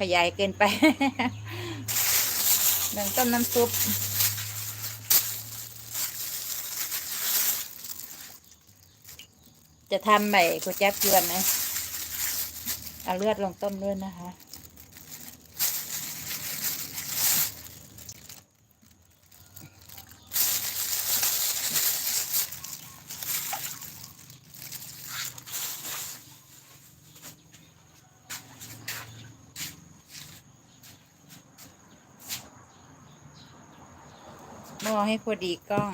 ขยายเกินไปหนึ่งต้มน้ำซุป จะทำใหม่ก๋วยจั๊บยวนนะ เอาเลือดลงต้มด้วยนะคะ ม้อให้พอดีกล้อง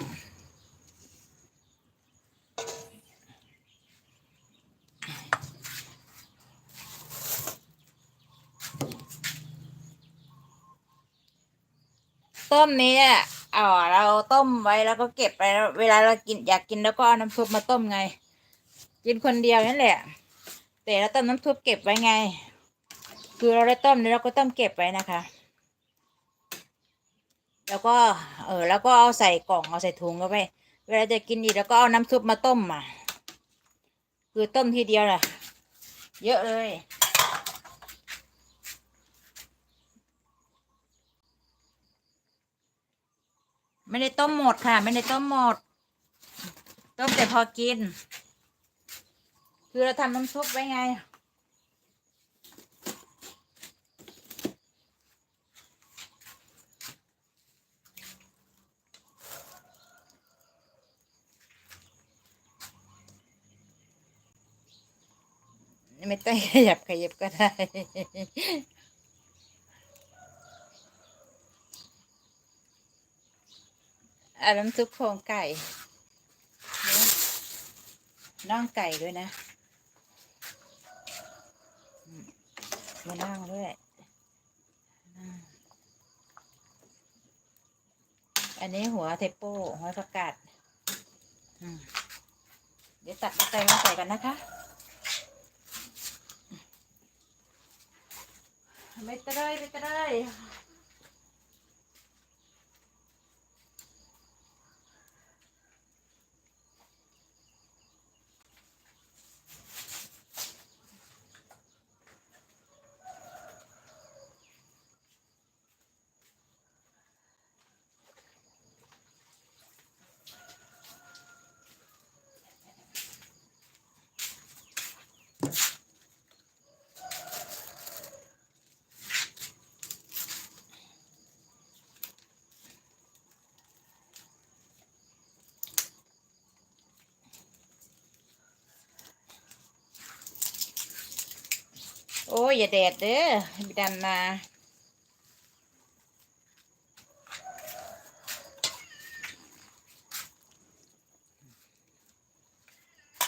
ต้มนี้อะอ๋อเราต้มไว้แล้วก็เก็บไว้เวลาเรากินอยากกินแล้วก็เอาน้ำซุปมาต้มไง กินคนเดียวนั่นแหละ แต่เราต้มน้ำซุปเก็บไว้ไง คือเราได้ต้มแล้วเราก็ต้มเก็บไว้นะคะ แล้วก็เออแล้วก็เอาใส่กล่องเอาใส่ถุงเข้าไป เวลาจะกินอีกแล้วก็เอาน้ำซุปมาต้มมาคือต้มทีเดียวน่ะ เยอะเลยไม่ได้ต้มหมดค่ะ ไม่ได้ต้มหมด ต้มแต่พอกิน คือเราทำน้ำซุปไว้ไง ไม่ต้องขยับขยับก็ได้ อาน้ำซุปโครงไก่ น่องไก่ด้วยนะอืมมีน่องด้วย อันนี้หัวเทปโป้หัวผักกาดอืมเดี๋ยวตัดใส่มาใส่กันนะคะ ไม่ตะ ยอ้ยอย่าแดดเด้อให้ไปดันา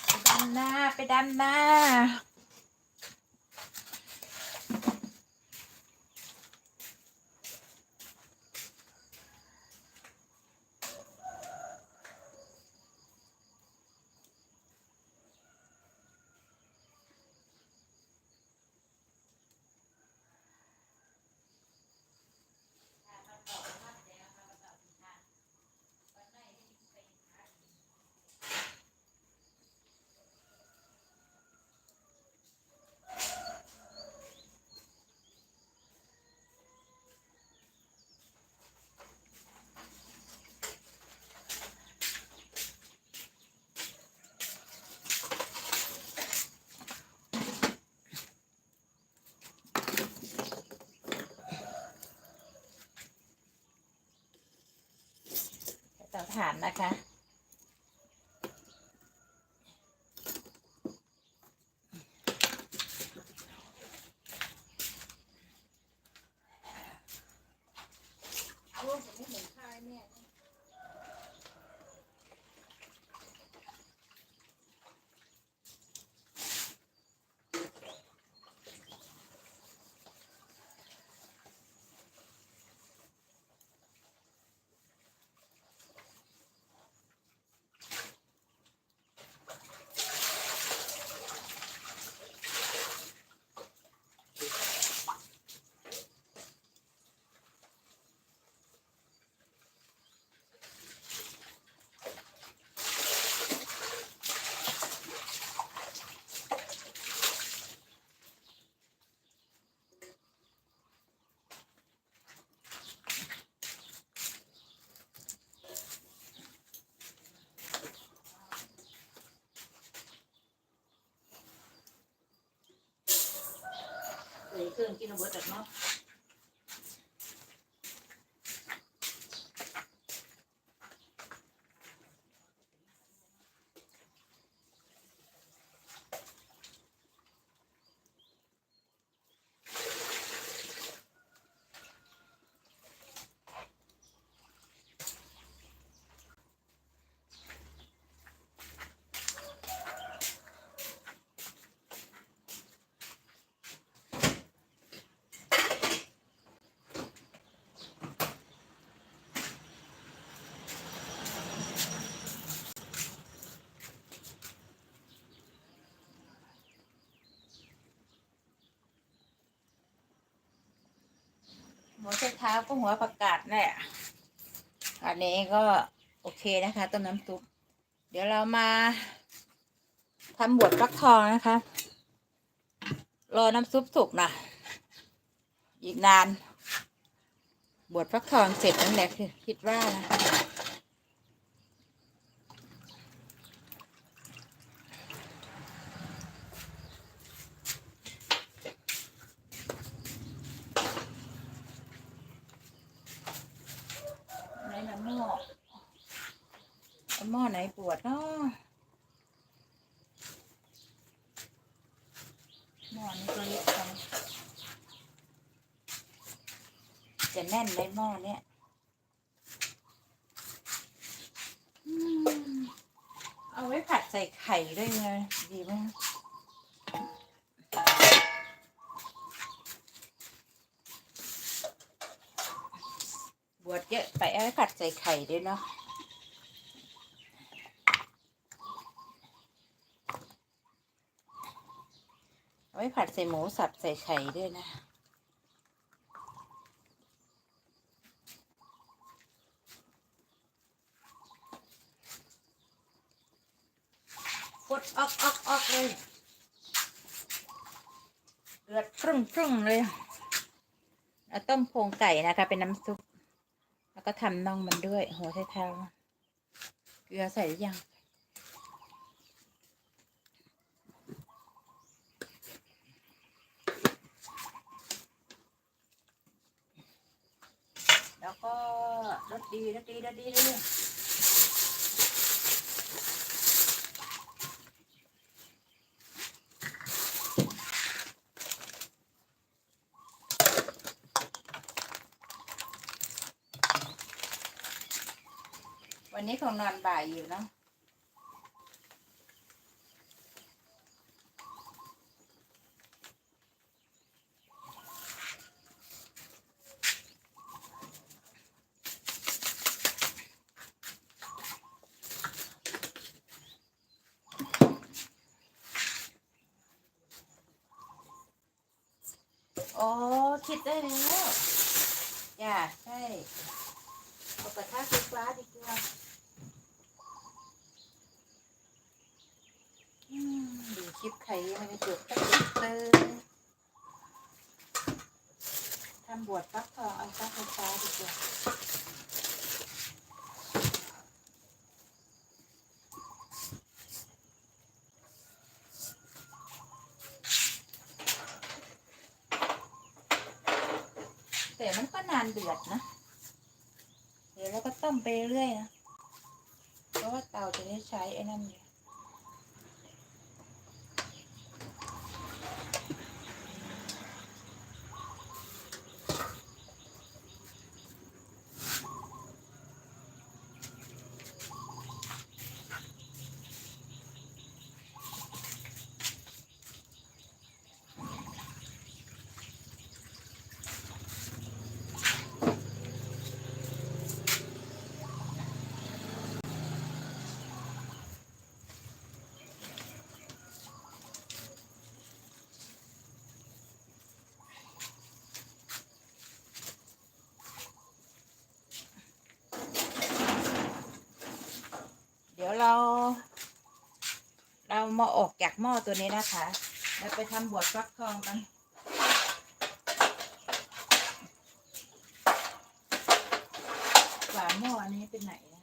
ไปดำนาไปดำนา เตาถ่านนะคะ เครื่องกินเอาเบิดแบบเนาะ ท้าก็หัวผักกาดแหละอันนี้ก็โอเคนะคะต้มน้ำซุปเดี๋ยวเรามาทำบวชฟักทองนะคะ รอน้ำซุปสุกนะอีกนาน บวชฟักทองเสร็จนั่นแหละคือคิดว่านะไหนละหม้อเอาหม้อไหนปวดเนาะหม้อนี้ก็เล็กจัง จะแน่นเลยหม้อเนี้ยเอาไว้ผัดใส่ไข่ด้วยไงดีไหมบวชเยอะไปเอาไว้ผัดใส่ไข่ด้วยเนาะเอาไว้ผัดใส่หมูสับใส่ไข่ด้วยนะ ดออกออกออกเลยเดือดครึ่งครึ่งเลยเอาต้มโครงไก่นะคะ เป็นน้ำซุป แล้วก็ทำน่องมันด้วย หัวไชเท้าเกลือใส่หรือยังแล้วก็รสดีรสดีรสดีเลย วันนี้คงนอนบ่ายอยู่เนาะอ๋อคิดได้แล้วจ้าใช่เอากระทะไฟฟ้าดีกว่าอืม ดูคลิปใครยังไม่ได้จบก็จบเลยทำบวชฟักทองเอากระทะไฟฟ้าดีกว่าแต่มันก็นานเดือดนะ เดี๋ยวเราก็ต้มไปเรื่อยนะ เพราะว่าเตาจะได้ใช้ไอ้นั่นอยู่ เรา เรามาออกจากหม้อตัวนี้นะคะแล้วไปทำบวชฟักทองกันฝาหม้ออันนี้เป็นไหนนะ